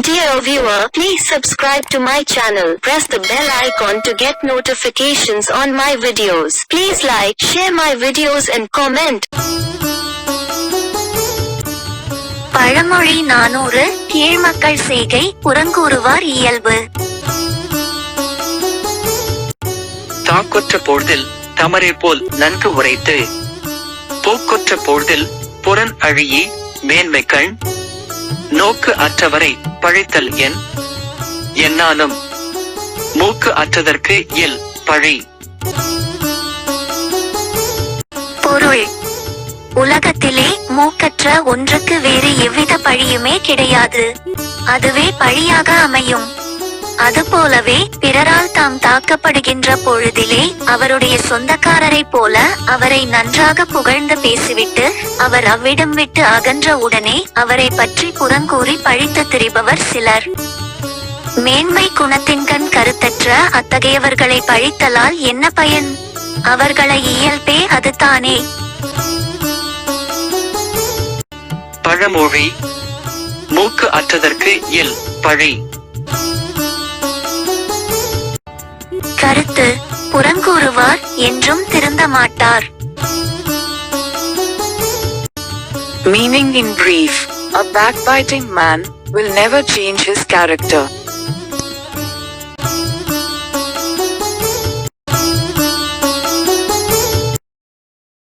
Dear viewer, please subscribe to my channel. Press the bell icon to get notifications on my videos. Please like, share my videos and comment. பழமொழி நானூறு கீழ்மக்கள் செய்கை புறங்கூறுவார் இயல்பு தாக்குற்ற பொழுதில் தமரே போல் நன்கு உரைத்து போக்குற்ற பொழுதில் புறன் அழியே மேன்மைகள் நோக்கு அற்றவரை பழித்தல் என் என்னாலும் மூக்கு அற்றதற்கு எல் பழி. பொருள் உலகத்திலே மூக்கற்ற ஒன்றுக்கு வேறு எவ்வித பழியுமே கிடையாது. அதுவே பழியாக அமையும். அதுபோலவே பிறரால் தாம் தாக்கப்படுகின்ற பொழுதிலே அவருடைய சொந்தக்காரரைப் போல அவரை நன்றாக புகழ்ந்து பேசிவிட்டு அவர் அவ்விடம் விட்டு அகன்ற உடனே அவரை பற்றி புறங்கூறி பழித்து திரிபவர் சிலர். மேன்மை குணத்தின்கண் கருத்தற்ற அத்தகையவர்களை பழித்தலால் என்ன பயன்? அவர்களை இயல்பே அதுதானே பழமொழி மூக்கு அற்றதற்கு இயல் பழி. கருத்து புறங்கூறுவார் என்றும் திருந்த மாட்டார் Meaning in brief, a backbiting man will never change his character.